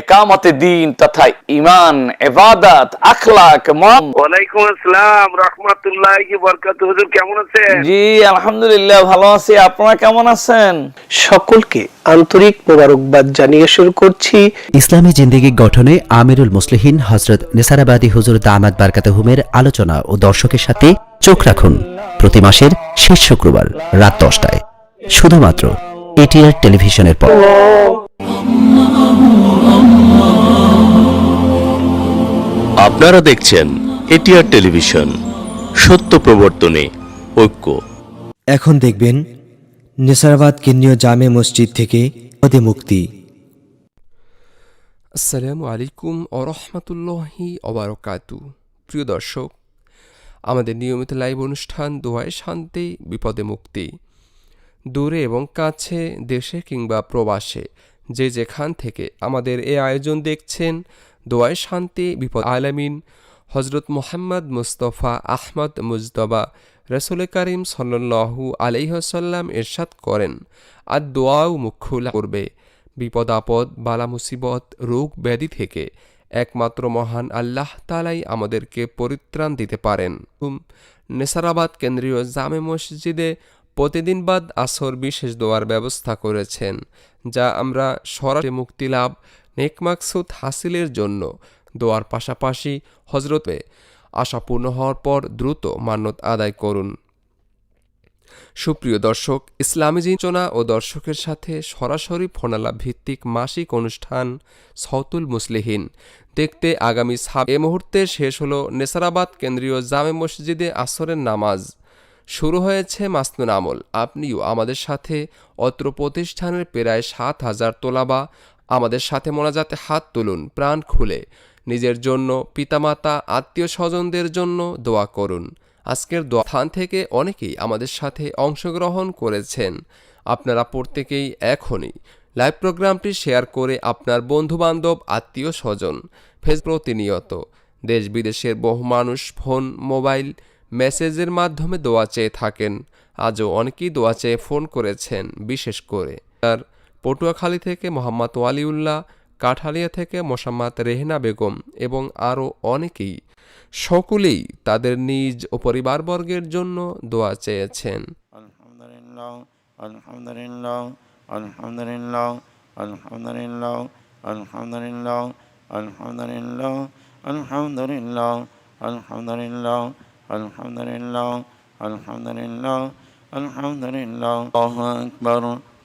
একামতে দিন তথা ইমান এবাদাত আখলাক মম ওয়ালাইকুম আসসালাম রহমতুল্লাহ কি বরকত হুজুর কেমন আছেন? জি আলহামদুলিল্লাহ ভালো আছি। আপনারা কেমন আছেন? সকলকে আন্তরিক মোবারকবাদ জানিয়ে শুরু করছি। ইসলামী জিন্দিগি গঠনে আমিরুল মুসলিহিন হজরত নেসারাবাদী হুজুর দামাদ বারকাতহুমের আলোচনা ও দর্শকের সাথে চোখ রাখুন প্রতি মাসের শেষ শুক্রবার রাত দশটায়। শুধুমাত্র এটিআর টেলিভিশনের পর। আপনারা দেখছেন এটিআর টেলিভিশন সত্য প্রবর্তনে ঐক্য। এখন দেখবেন নেসারাবাদ কেন্দ্রীয় জামে মসজিদ থেকে পদে মুক্তি। আসসালামু আলাইকুম অরহমতুল্লাহি অবরকাতু প্রিয় দর্শক আমাদের নিয়মিত লাইভ অনুষ্ঠান দোয়ায় শান্তি বিপদে মুক্তি। দূরে এবং কাছে দেশে কিংবা প্রবাসে যে যেখান থেকে আমাদের এ আয়োজন দেখছেন দোয়ায় শান্তি, বিপদ আলামিন। হজরত মোহাম্মদ মুস্তফা আহমদ মুজতবা রসুল করিম সল্লু আলাইহসাল্লাম এরশাদ করেন আর দোয়াও মুখ্যুলা করবে। বিপদ, আপদ, বালা, মুসিবত, রোগ, ব্যাধি থেকে একমাত্র মহান আল্লাহ তালাই আমাদেরকে পরিত্রাণ দিতে পারেন। নেসারাবাদ কেন্দ্রীয় জামে মসজিদে প্রতিদিন বাদ আসর বিশেষ দোয়ার ব্যবস্থা করেছেন, যা আমরা সরাসরি মুক্তি লাভ নেকমাকসুদ হাসিলের জন্য দোয়ার পাশাপাশি হজরতে আশা পূর্ণ হওয়ার পর দ্রুত মান্যত আদায় করুন। সুপ্রিয় দর্শক, ইসলামী চিন্তনা ও দর্শকের সাথে সরাসরি ফোনালা ভিত্তিক মাসিক অনুষ্ঠান সৌতুল মুসলিহীন। দেখতে আগামী সাব এ মুহূর্তে শেষ হলো নেসারাবাদ কেন্দ্রীয় জামে মসজিদে আসরের নামাজ। শুরু হয়েছে মাসনুন আমল। আপনিও আমাদের সাথে অত্র প্রতিষ্ঠানের প্রায় সাত হাজার তোলাবা আমাদের সাথে মোনাজাতে হাত তুলুন, প্রাণ খুলে। নিজের জন্য, পিতামাতা আত্মীয় স্বজনদের জন্য দোয়া করুন। আজকের দোয়া স্থান থেকে অনেকেই আমাদের সাথে অংশগ্রহণ করেছেন। আপনারা প্রত্যেকেই এখনই লাইভ প্রোগ্রামটি শেয়ার করে আপনার বন্ধুবান্ধব আত্মীয় স্বজন ফেস প্রতিনিয়ত, দেশ বিদেশের বহু মানুষ ফোন, মোবাইল, মেসেজের মাধ্যমে দোয়া চেয়ে থাকেন। আজও অনেকেই দোয়া চেয়ে ফোন করেছেন, বিশেষ করে। আর পটুয়াখালী থেকে মোহাম্মদ ওয়ালিউল্লাহ কাঠালিয়া থেকে মোসাম্মদ রেহনা বেগম এবং আরও অনেকেই সকলেই তাদের নিজ ও পরিবারবর্গের জন্য দোয়া চেয়েছেন আলহামদুলিল্লাহ আলহামদুলিল্লাহ আলহামদুলিল্লাহ আলহামদুলিল্লাহ আলহামদুলিল্লাহ আলহামদুলিল্লাহ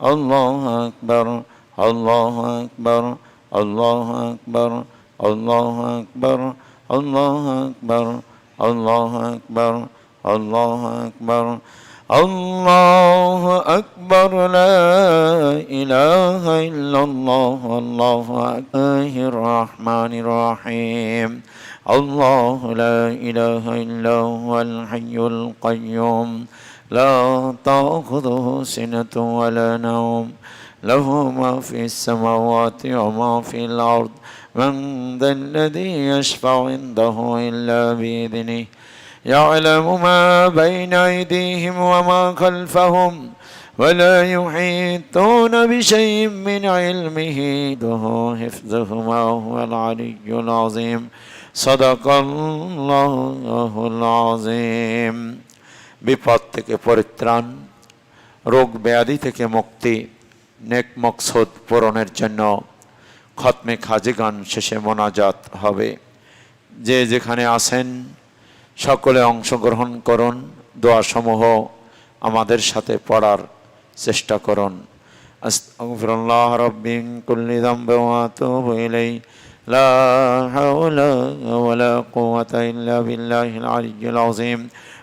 Allahu Ekber, Allahu Ekber, Allahu Ekber, Allahu Ekber, Allahu Ekber, Allahu Ekber, Allahu Ekber, Allahu Ekber, La ilahe illallah, Allahu Ekber, Rahmanirrahim. الله لا إله إلا هو الحي القيوم لا تأخذه سنة ولا نوم. له ما في السماوات وما في الأرض. من ذا الذي يشفع عنده إلا بإذنه. يعلم ما بين أيديهم وما خلفهم. ولا يحيطون بشيء من علمه. له حفظهما هو العلي العظيم. صدق الله العظيم. বিপদ থেকে পরিত্রাণ, রোগ ব্যাধি থেকে মুক্তি, নেক মকসদ পূরণের জন্য খতমে খাজিগান শেষে মোনাজাত হবে। যে যেখানে আসেন সকলে অংশগ্রহণ করুন, দোয়াসমূহ আমাদের সাথে পড়ার চেষ্টা করুন। আস্তাগফিরুল্লাহ লা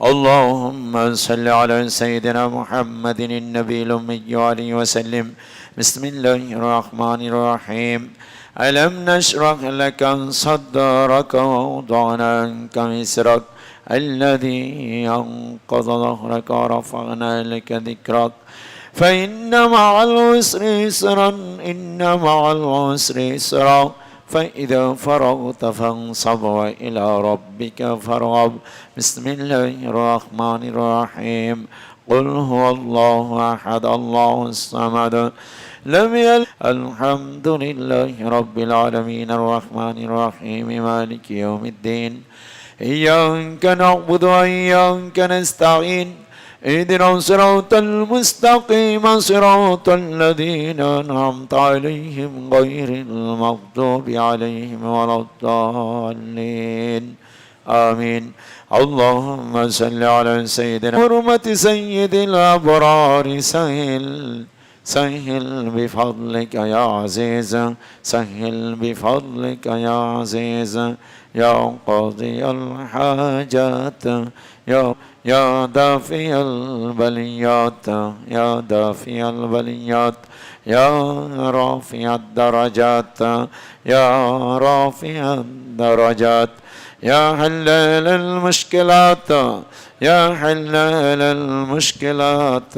اللهم صل على سيدنا محمد النبي الأمي عليه وسلم. بسم الله الرحمن الرحيم. ألم نشرح لك صدرك ووضعنا عنك وزرك الذي أنقض ظهرك ورفعنا لك ذكرك. فإن مع العسر يسرا إن مع العسر يسرا. فإذا فرغت فانصب وإلى ربك فارغب. بسم الله الرحمن الرحيم. قل هو الله أحد الله الصمد. لم يل الحمد لله رب العالمين الرحمن الرحيم مالك يوم الدين. إياك نعبد وإياك نستعين. اهدنا الصراط المستقيم صراط الذين أنعمت عليهم غير المغضوب عليهم ولا الضالين. آمين. اللهم صل على سيدنا حرمة سيد الأبرار. سهل سهل بفضلك يا عزيز سهل بفضلك يا عزيز. يا قاضي الحاجات يا يا دافي البليات يا دافي البليات يا رافع الدرجات يا رافع الدرجات يا حلال المشكلات يا حلال المشكلات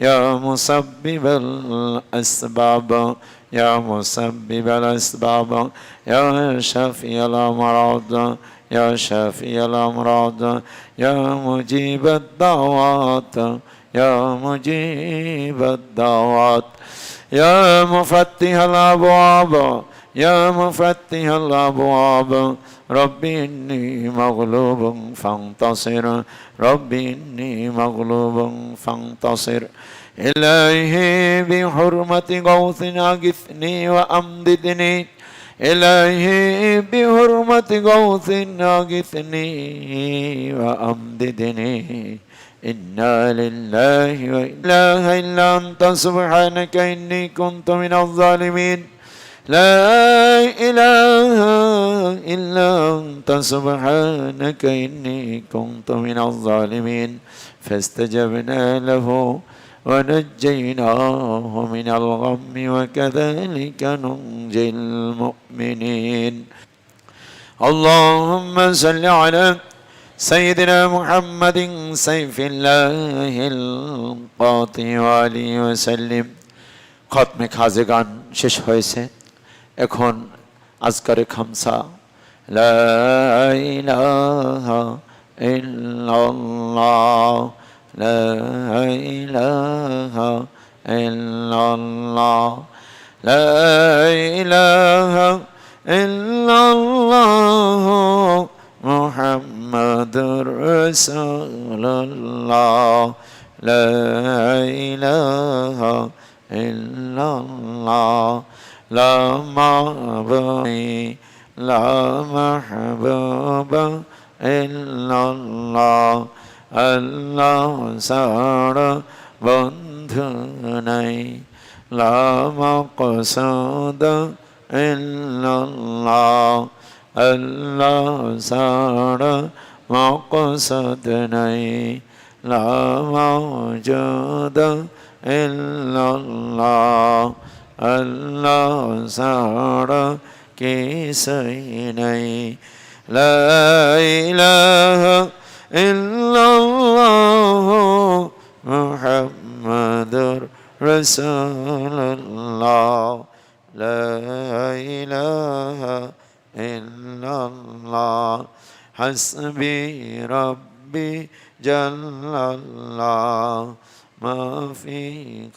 يا مسبب الأسباب يا مسبب الأسباب يا شافي الأمراض يا شافي الأمراض يا مجيب الدعوات يا مجيب الدعوات يا مفتح الأبواب يا مفتح الأبواب. ربي إني مغلوب فانتصر ربي إني مغلوب فانتصر. إلهي بحرمة غوث أغثني وأمددني. إلهي بحرمة غوث أغثني وأمددني. إنا لله وإنا إلا أنت سبحانك إني كنت من الظالمين. لا إله إلا أنت سبحانك إني كنت من الظالمين. فاستجبنا له ونجيناه من الغم وكذلك ننجي المؤمنين اللهم صل على سيدنا محمد سيف الله القاطع عليه وسلم খতমে খাজে গান শেষ হয়েছে এখন আজকারে খামসা লা ইলাহা ইল্লাল্লাহ لا إله إلا الله لا إله إلا الله محمد رسول الله لا إله إلا الله لا مبغي لا محبوب إلا الله লা ইলাহা ইল্লাল্লাহ লা ইলাহা ইল্লাল্লাহ মুহাম্মাদুর রাসূলুল্লাহ লা ইলাহা ইল্লাল্লাহ লা মাবুদি লা মাহবুবা ইল্লাল্লাহ আল্লাহ ছাড়া বন্ধু নাই লা মাকসুদ ইল্লাল্লাহ আল্লাহ ছাড়া মাকসুদ নাই লা মাওজুদ ইল্লাল্লাহ আল্লাহ ছাড়া إلا الله محمد رسول الله. لا إله إلا الله. حسبي ربي جل الله. ما في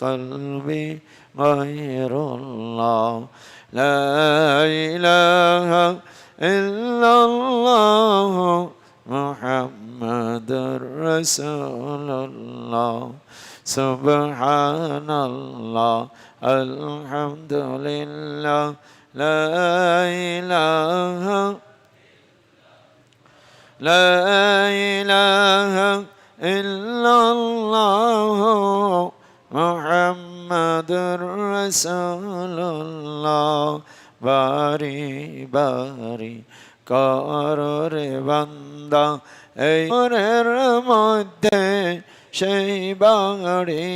قلبي غير الله. لا إله إلا الله. محمد رسول الله. سبحان الله الحمد لله لا إله. لا إله إلا الله. محمد رسول الله. باري باري. কর রে বান্দা, এই ঘরের মধ্যে সেই বাড়ি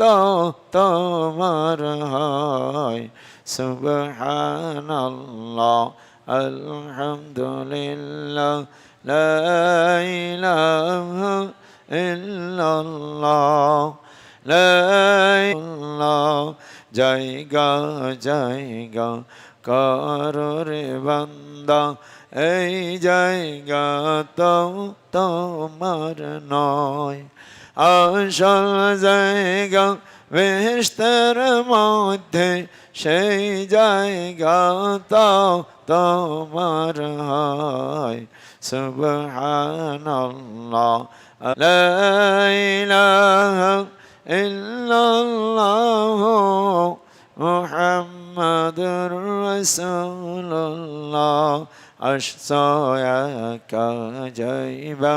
তো তোমার হয়। সুবহানাল্লাহ, আলহামদুলিল্লাহ, লা ইলাহা ইল্লাল্লাহ, লা ইল্লাহ জায়গা জায়গা কর রে বান্দা এই জায়গা তো তোমার নয়। আসল জায়গা বেহেস্তের মধ্যে, সেই জায়গা তো তোমার হয়। সুবহানাল্লাহ, লা ইলাহা ইল্লাল্লাহ মুহাম্মাদুর রাসূলুল্লাহ। আশসয়াকা যাইবা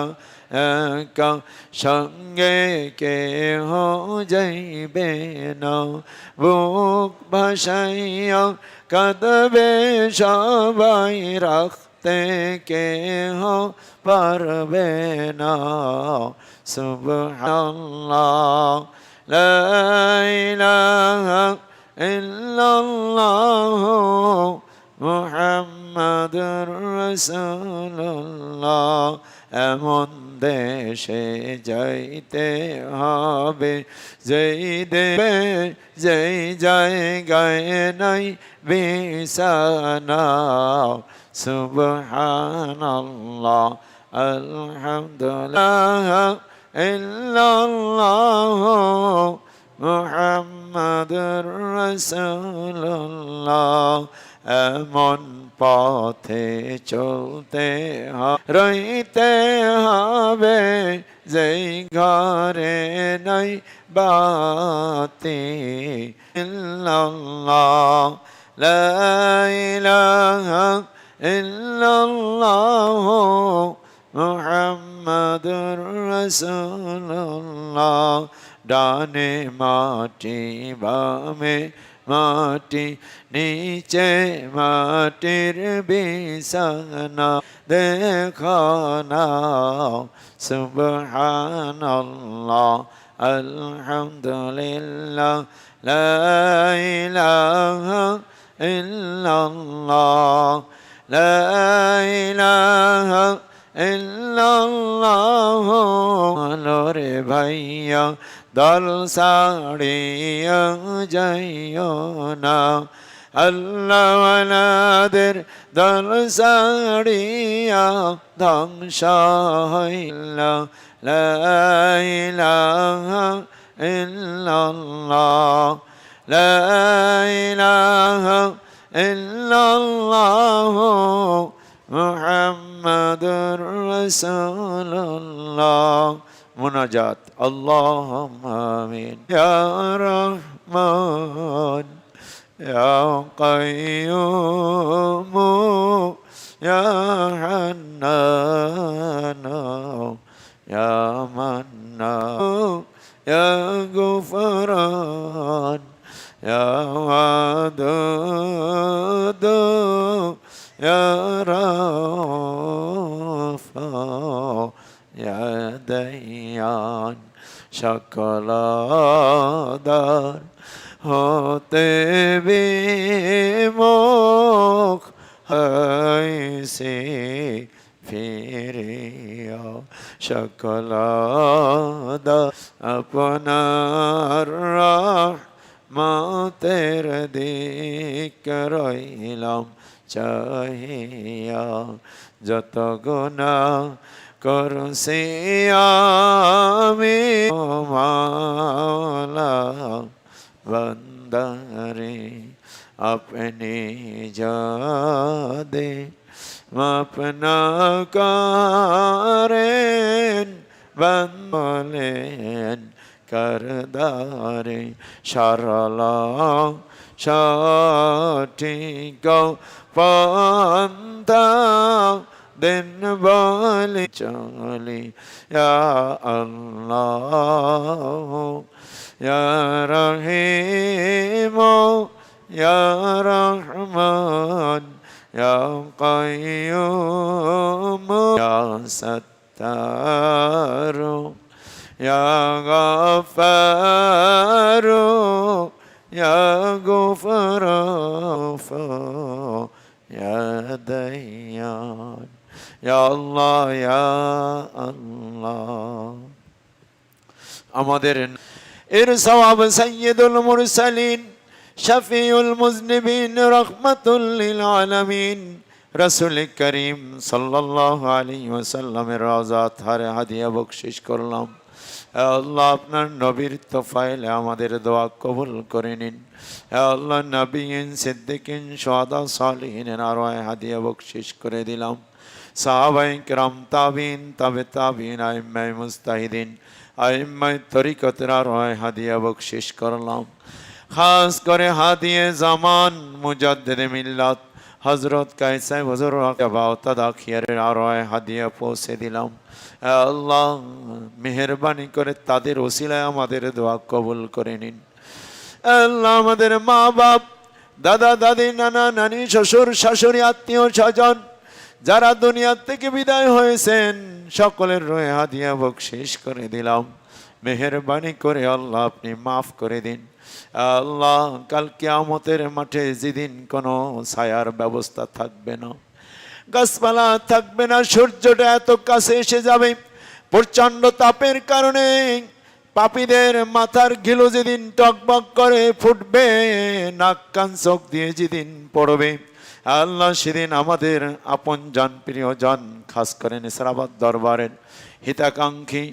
একা সঙ্গে কে হো যাইবে না বুক ভাসাইয়া কাঁদবে সবাই রাখতে কে হো পারবে না সুবহানাল্লাহ লা ইলাহা ইল্লাল্লাহ মুহাম্মাদুর রাসূলুল্লাহ, এমন দেশে যাইতে হবে। যেই দেবে যেই জায়গায় নাই বিছানা সুবহানাল্লাহ, আলহামদুলিল্লাহ, ইল্লাল্লাহ মুহাম্মাদুর রাসূলুল্লাহ এমন পথে চলতে হ- রইতে হবে যেই ঘরে নাই বাতি ইল্লাল্লাহ লা ইলাহা ইল্লাল্লাহ মুহাম্মাদুর রাসূলুল্লাহ ডানে মাটি, বামে মাটি, নিচে মাটির বিছানা। দেখো না, সুবহানাল্লাহ, আলহামদুলিল্লাহ, লা ইলাহা ইল্লাল্লাহ, লা ইলাহা ইল্লাল্লাহ আলোরে ভাইয়া দল সাড়িয়া যাইও না আল্লাহওয়ালাদের দল সাড়িয়া ধ্বংস হইল লা ইলাহা ইল্লাল্লাহ লা ইলাহা ইল্লাল্লাহ মুহাম্মাদুর রাসূলুল্লাহ মুনাজাত আল্লাহুম্মা আমিন ইয়া রহমান ইয়া কাইয়ুম ইয়া হান্নান ইয়া মান্নান ইয়া গুফরান ইয়া ওয়াদুদ ইয়া রাফা ইয়া দয়ান সকলাদার হতে বিমুখ হইছে ফিরিয়া সকলাদা আপনার মাতের দিক রইলাম চাহিয়া যত গুণা করছি আমি ও মাওলা বন্দারে अपने जादे মাপনা করেন বলেন করদারে সরলা সঠিক পন্থা দিন বলে চলে ইয়া আল্লাহ ইয়া রহিম ইয়া রহমান ইয়া কাইয়ুম ইয়া সত্তার ইয়া গফার ইয়া গফার ইয়া দাইয়ান ইয়া আল্লাহ ইয়া আল্লাহ আমাদের এর সওয়াব সৈয়দুল মুরসালিন শফিউল মুজনিবিন রহমাতুল্লিল আলামিন রসুল করিম সাল্লাল্লাহু আলাইহি ওয়াসাল্লামের রওজা থারে হাদিয়া বকশিশ করলাম আল্লাহ আপনার নবীর তোফাইলে আমাদের দোয়া কবুল করে নিন আল্লাহ নবীন সিদ্দিকিন সোয়াদা সালিহিনের আরও হাদিয়া বকশিশ করে দিলাম সাহাবাই কিরাম তাবিন তাবে তাবিন আইম্মাই মুস্তাহিদিন আইম্মাই আরও হাদিয়া বকশিশ করলাম খাস করে হাদিয়ে জামান মুজাদ্দেদে মিল্লাত হজরত কাইসাই হজর বাউতাদা খিয়ারের আরোয় হাদিয়া পৌঁছে দিলাম আল্লাহ মেহরবানি করে তাদের ওসিলায় আমাদের দোয়া কবুল করে নিন আল্লাহ আমাদের মা বাপ দাদা দাদি নানা নানি শ্বশুর, শাশুড়ি, আত্মীয়, স্বজন যারা দুনিয়ার থেকে বিদায় হয়েছেন, সকলের রয়ে হাদিয়া বকশিস করে দিলাম। মেহরবানি করে আল্লাহ আপনি মাফ করে দিন। আল্লাহ, কাল কিয়ামতের মাঠে যেদিন কোনো ছায়ার ব্যবস্থা থাকবে না, গাছপালা থাকবে না, সূর্যটা এত কাছে এসে যাবে, প্রচণ্ড তাপের কারণে পাপীদের মাথার ঘিলু যেদিন টকবক করে ফুটবে, নাক কান চোখ দিয়ে যেদিন পড়বে আল্লাহ সেদিন আমাদের আপন জন, প্রিয় জন, খাস করে নিসারাবাদ দরবারের হিতাকাঙ্ক্ষী।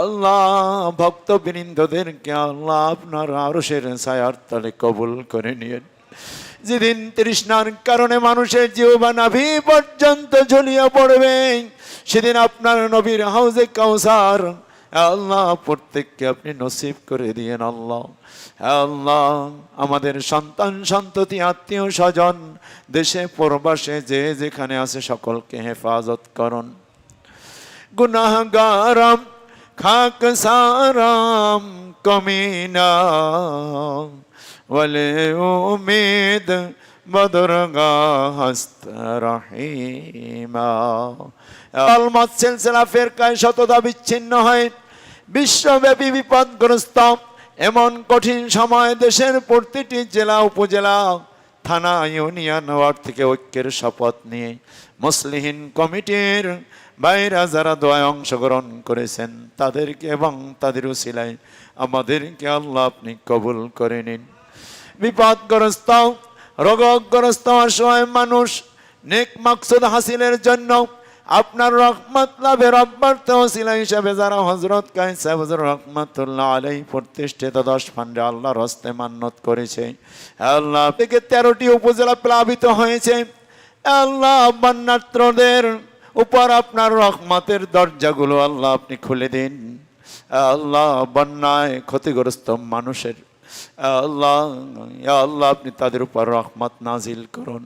আল্লাহ, ভক্তবৃন্দদেরকে আল্লাহ আপনার আরশের ছায়ার তলে কবুল করে নিয়েন। যেদিন তৃষ্ণার কারণে মানুষের জীবন নাভি পর্যন্ত ঝুলিয়ে পড়বে, সেদিন আপনার নবীর হাউজে কাউসার আল্লাহ, প্রত্যেককে আপনি নসিব করে দিয়েন আল্লাহ। আল্লাহ, আমাদের সন্তান, সন্ততি, আত্মীয় স্বজন, দেশে, পরবাসে, যে যেখানে আছে সকলকে হেফাজত করুন। গুনাহগারাম, খাক সারাম, কমিনা। বলে উমেদ, বদরগা হস্ত রহিমা। আলমাত সিলসিলা ফেরকায় শততা বিচ্ছিন্ন হয়। বিশ্বব্যাপী বিপদগ্রস্ত এমন কঠিন সময় দেশের প্রতিটি জেলা, উপজেলা, থানা, ইউনিয়ন, ওয়ার্ড থেকে ঐক্যের শপথ নিয়ে মুসলিহীন কমিটির বাইরা যারা দোয়ায় অংশগ্রহণ করেছেন তাদেরকে এবং তাদের উসিলায় আমাদেরকে আল্লাহ আপনি কবুল করে নিন। বিপদগ্রস্ত, রোগগ্রস্ত অসহায় মানুষ, নেক মাকসুদ হাসিলের জন্য আপনার রহমত লাভের অব্যর্থ ওসিলা হিসাবে যারা হজরত হজর রহমতুল্লাহ আলাই প্রতিষ্ঠিত দশ ফান্ডে আল্লাহর হস্তে মান্যত করেছে। আল্লাহ থেকে তেরোটি উপজেলা প্লাবিত হয়েছে। আল্লাহ, বন্যাত্রদের উপর আপনার রহমতের দরজাগুলো আল্লাহ আপনি খুলে দিন। আল্লাহ, বন্যায় ক্ষতিগ্রস্ত মানুষের আল্লাহ আল্লাহ আপনি তাদের উপর রহমত নাজিল করুন।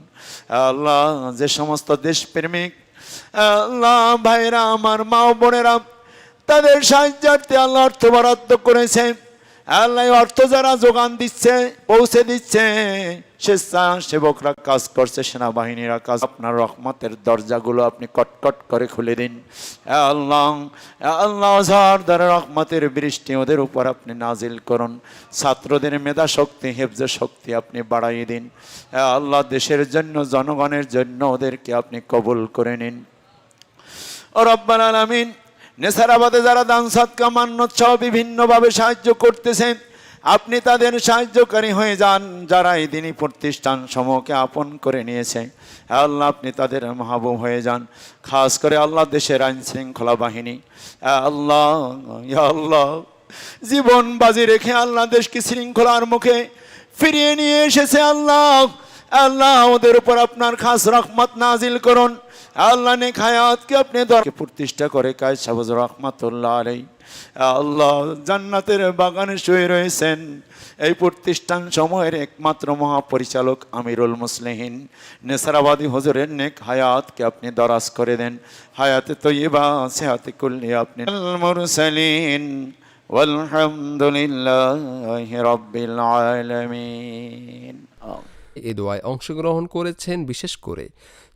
আল্লাহ, যে সমস্ত দেশপ্রেমিক আল্লাহ ভাইরা আমার মা বোনেরা তাদের সাহায্যার্থে আল্লাহ অর্থ বরাদ্দ করেছে আল্লাহ অর্থ যারা যোগান দিচ্ছে, পৌঁছে দিচ্ছে স্বেচ্ছাসেবকরা কাজ করছে, সেনাবাহিনীরা কাজ আপনার রহমতের দরজাগুলো আপনি কটকট করে খুলে দিন। আল্লাহ ঝড় রহমতের বৃষ্টি ওদের উপর আপনি নাজিল করুন। ছাত্রদের মেধা শক্তি হেফজ শক্তি আপনি বাড়াইয়ে দিন। আল্লাহ, দেশের জন্য, জনগণের জন্য ওদেরকে আপনি কবুল করে নিন। ও রব্বাল আলামিন নেসারাবাদে যারা দান সৎকা মান্যত বিভিন্নভাবে সাহায্য করতেছেন, আপনি তাদের সাহায্যকারী হয়ে যান যারা এই দিনই প্রতিষ্ঠান সমূহকে আপন করে নিয়েছে। আল্লাহ, আপনি তাদের মাহবুব হয়ে যান। খাস করে আল্লাহ দেশের আইন শৃঙ্খলা বাহিনী। আল্লাহ আল্লাহ, জীবন বাজি রেখে আল্লাহ দেশকে শৃঙ্খলার মুখে ফিরিয়ে নিয়ে এসেছে আল্লাহ। আল্লাহ, ওদের উপর আপনার খাস রহমত নাজিল করুন। আল্লাহ নেক হায়াতকে আপনি দরকে প্রতিষ্ঠা করে কায় সাবজ রহমাতুল্লাহ আলাই আল্লাহ জান্নাতের বাগানে শুয়ে রয়েছেন। এই প্রতিষ্ঠান সময়ের একমাত্র মহাপরিচালক আমিরুল মুসলিহীন। নেসারাবাদী হজরের নেক হায়াতকে আপনি দরাজ করে দেন। হায়াতে তৈবা সেহাতে কুল্লি আপনি মুরসালিন। walhamdulillahi rabbil alamin এ দোয়ায় অংশগ্রহণ করেছেন, বিশেষ করে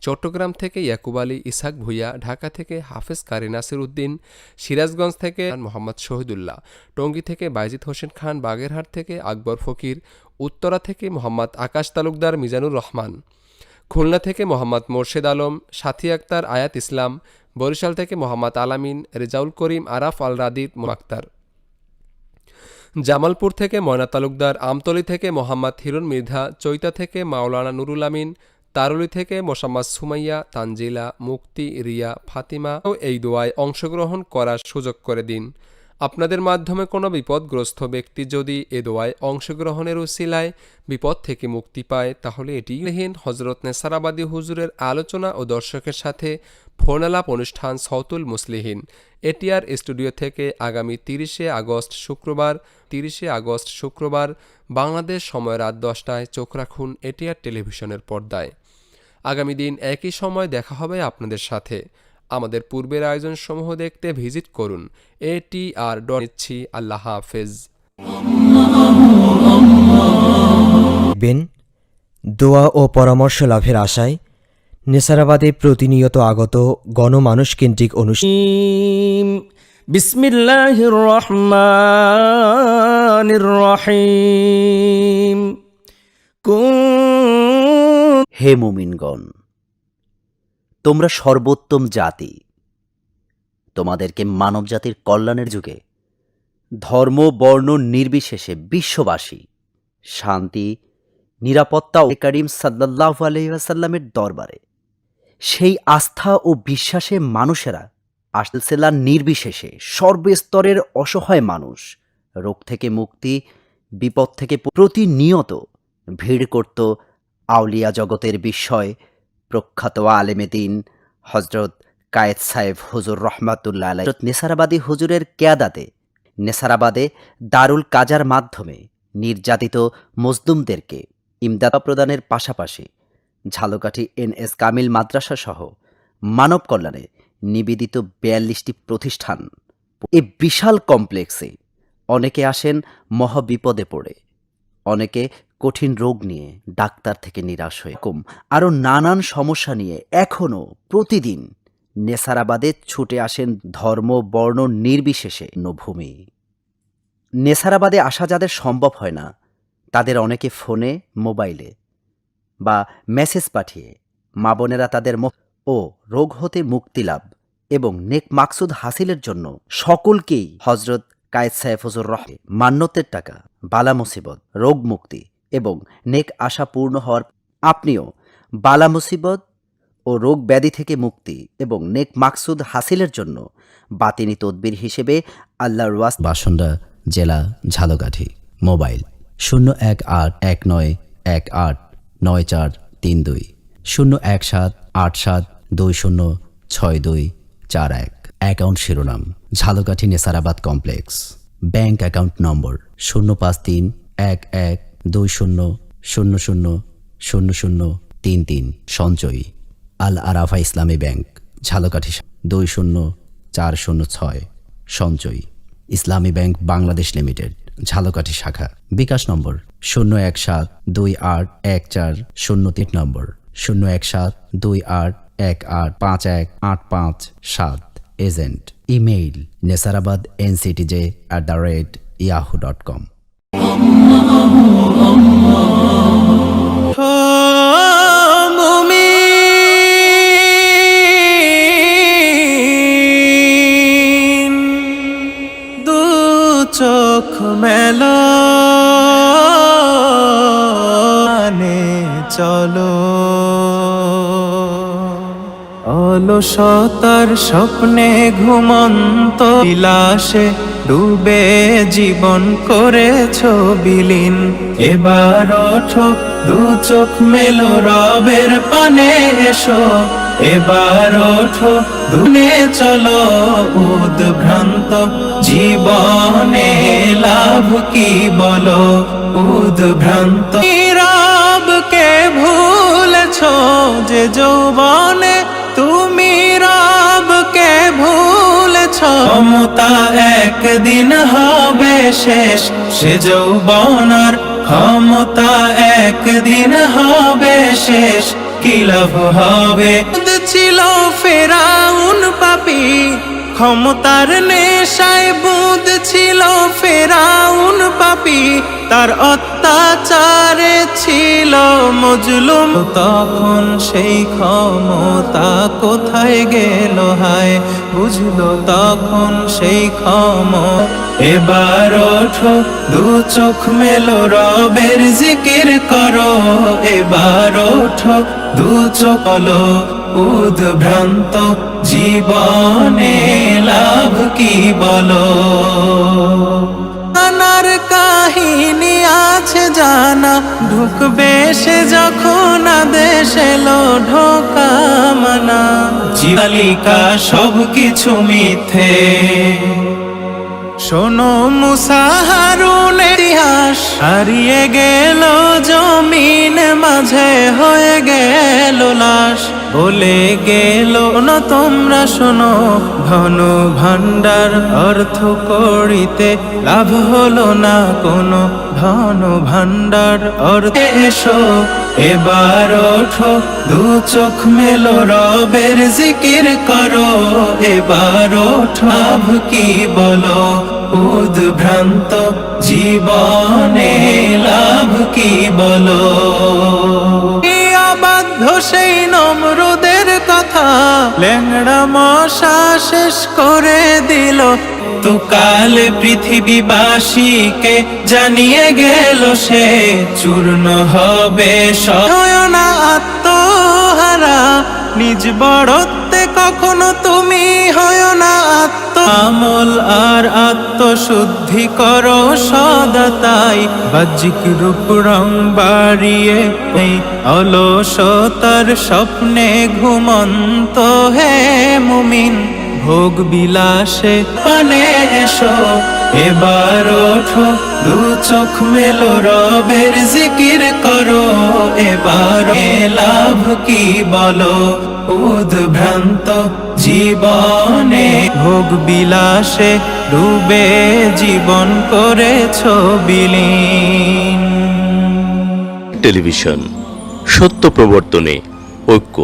চট্টগ্রাম থেকে ইয়াকুব আলী ইসাক ভুইয়া, ঢাকা থেকে হাফেজ কারি নাসির উদ্দিন, সিরাজগঞ্জ থেকে মোহাম্মদ শহীদুল্লাহ, টঙ্গী থেকে বাইজিদ হোসেন খান, বাগেরহাট থেকে আকবর ফকির, উত্তরা থেকে মোহাম্মদ আকাশ তালুকদার মিজানুর রহমান, খুলনা থেকে মোহাম্মদ মোর্শেদ আলম, সাথী আক্তার আয়াত ইসলাম, বরিশাল থেকে মোহাম্মদ আলামিন, রেজাউল করিম, আরাফ আল রাদিদ মোয়াক্তার জামালপুর থেকে ময়না তালুকদার, আমতলি থেকে মোহাম্মদ হিরুন মৃধা, চৈতা থেকে মাওলানা নুরুল আমিন, তারুলি থেকে মোসাম্মদ সুমাইয়া, তানজিলা, মুক্তি, রিয়া, ফাতিমা ও এই দোয়ায় অংশগ্রহণ করার সুযোগ করে দিন। আপনাদের মাধ্যমে কোনো বিপদগ্রস্ত ব্যক্তি যদি এ দোয়ায় অংশগ্রহণের উসিলায় বিপদ থেকে মুক্তি পায়, তাহলে এটি হজরত নেসারাবাদী হুজুরের আলোচনা ও দর্শকের সাথে ফোনালাপ অনুষ্ঠান সৌতুল মুসলিহীন। এটিআর স্টুডিও থেকে আগামী তিরিশে আগস্ট শুক্রবার, তিরিশে আগস্ট শুক্রবার বাংলাদেশ সময় রাত দশটায় চোখ রাখুন এটিআর টেলিভিশনের পর্দায়। আগামী দিন একই সময় দেখা হবে আপনাদের সাথে। আমাদের পূর্বের আয়োজনসমূহ দেখতে ভিজিট করুন এটি আর ডরছি আল্লাহ হাফেজ। দেখবেন দোয়া ও পরামর্শ লাভের আশায় নেসারাবাদে প্রতিনিয়ত আগত গণমানুষকেন্দ্রিক অনুষ্ঠান। বিসমিল্লাহ রহমান রহিম। হে মুমিনগণ তোমরা সর্বোত্তম জাতি। তোমাদেরকে মানবজাতির কল্যাণের যুগে ধর্ম বর্ণ নির্বিশেষে বিশ্ববাসী শান্তি নিরাপত্তা করিম সাল্লাহ আলহিহাসাল্লামের দরবারে সেই আস্থা ও বিশ্বাসে মানুষেরা আসতেছেলা নির্বিশেষে সর্বস্তরের অসহায় মানুষ, রোগ থেকে মুক্তি, বিপদ থেকে প্রতিনিয়ত ভিড় করত আউলিয়া জগতের বিস্ময়, প্রখ্যাত আলেমে দিন হজরত কায়েদ সাহেব হুজুর রহমাতুল্লাহ আলাই নেসারাবাদী হুজুরের কেয়াদাতে, নেসারাবাদে দারুল কাজার মাধ্যমে নির্যাতিত মজদুমদেরকে ইমদাদ প্রদানের পাশাপাশি ঝালকাঠি এন এস কামিল মাদ্রাসা সহ মানব কল্যাণে নিবেদিত বিয়াল্লিশটি প্রতিষ্ঠান। এ বিশাল কমপ্লেক্সে অনেকে আসেন মহাবিপদে পড়ে, অনেকে কঠিন রোগ নিয়ে ডাক্তার থেকে নিরাশ হয়ে কম আরও নানান সমস্যা নিয়ে এখনও প্রতিদিন নেসারাবাদে ছুটে আসেন ধর্ম, বর্ণ নির্বিশেষে নভূমি নেসারাবাদে আসা যাদের সম্ভব হয় না, তাদের অনেকে ফোনে, মোবাইলে বা মেসেজ পাঠিয়ে মা বোনেরা তাদের ও রোগ হতে মুক্তি লাভ এবং নেক মাকসুদ হাসিলের জন্য সকলকেই হজরত কায়েদ হুজুর রহে মান্যতের টাকা, বালা মুসিবত, রোগ মুক্তি এবং নেক আশা পূর্ণ হওয়ার আপনিও বালা মুসিবত ও রোগ ব্যাধি থেকে মুক্তি এবং নেক মাকসুদ হাসিলের জন্য বাতিনি তদবির হিসেবে আল্লাহর ওয়াস বাসন্ডা, জেলা, ঝালকাঠি, মোবাইল শূন্য এক আট এক নয় এক আট নয় চার তিন দুই। শূন্য এক সাত আট সাত দুই শূন্য ছয় দুই চার এক। অ্যাকাউন্ট শিরোনাম, Jhalokathi Nesarabad complex. Bank account নম্বর, শূন্য পাঁচ তিন এক এক দুই শূন্য শূন্য শূন্য শূন্য শূন্য তিন তিন। সঞ্চয়ী, আল আরাফা ইসলামী ব্যাংক, ঝালকাঠি দুই শূন্য চার শূন্য ছয়। সঞ্চয়ী, ইসলামী ব্যাংক বাংলাদেশ লিমিটেড। ঝালকাঠি শাখা, বিকাশ নম্বর শূন্য এক সাত দুই আট এক চার শূন্য তিন নম্বর, শূন্য এক সাত দুই আট এক আট পাঁচ এক আট পাঁচ সাত, agent, email, Nesarabad NCTJ at the rate Yahoo dot com. চোখ মেলো নে চলো। অলসতার স্বপ্নে ঘুমন্ত বিলাসে ডুবে জীবন করেছ বিলীন। এবার ওঠো, দু চোখ মেলো, রবের পানে এসো। এবার ওঠো দুনে চলো উদ্ভ্রান্ত। জীবনে লাভ কি বলো উদ্ভ্রান্ত? রবকে ভুলেছ যে যৌবনে? তুমি রবকে ভুলেছ? ক্ষমতা একদিন হবে শেষ, সে যৌবনার ক্ষমতা একদিন হবে শেষ। কি লাভ হবে? ছিল ফেরাউন পাপি। ক্ষমতার নেশায় বুধ ছিল ফেরাউন পাপি। তার অত্যাচারে ছিল মজলুম। তখন সেই ক্ষমতা কোথায় গেল হায়? বুঝলো তখন সেই ক্ষম। এবার ওঠো, দু চোখ মেলো, রবের জিকির করো। এবার ওঠো, দু চোখলো উদ্ভ্রান্ত জীবনে লাভ কি বলো? জানার কাহিনী আছে জানা, ঢুকবে সে যখন আদেশ এলো ঢোকা মানা। জীবালিকা সব কিছু মিথ্যে। শোনো মুসাহারুন ইতিহাস, হারিয়ে গেল জমিন মাঝে, হয়ে গেল লাশ। বলে গেল না তোমরা, শোনো ধন ভান্ডার অর্থ করিতে লাভ হলো না। কোনো ধন ভান্ডার অর্থ এসো, এবার ওঠো, দু চোখ মেলো, রবের জিকির করো। এবার ওঠো কি বলো, উদ্ভ্রান্ত জীবনে লাভ কি বলো? সেই নমরুদের কথা ল্যাংড়া মশা শেষ করে দিল। তো কাল পৃথিবীবাসীকে জানিয়ে গেল সে চূর্ণ হবে সয়না আত্মহারা নিজ বড়ত্বে কখনো তুমি হয় না আত্ম। আমল আর আত্মশুদ্ধি কর সদা তাই। বাহ্যিক রূপ রং বাড়িয়ে অলসতার স্বপ্নে ঘুমন্ত হে মুমিন। ভোগ বিলাসে পানে এসো। এবার ওঠো, দু চোখ মেলো, রবের জিকির করো। এবার লাভ কি বলো? উদ্ভ্রান্ত জীবনে ভোগ বিলাসে ডুবে জীবন করেছ বিলীন। টেলিভিশন, সত্য প্রবর্তনে ঐক্য।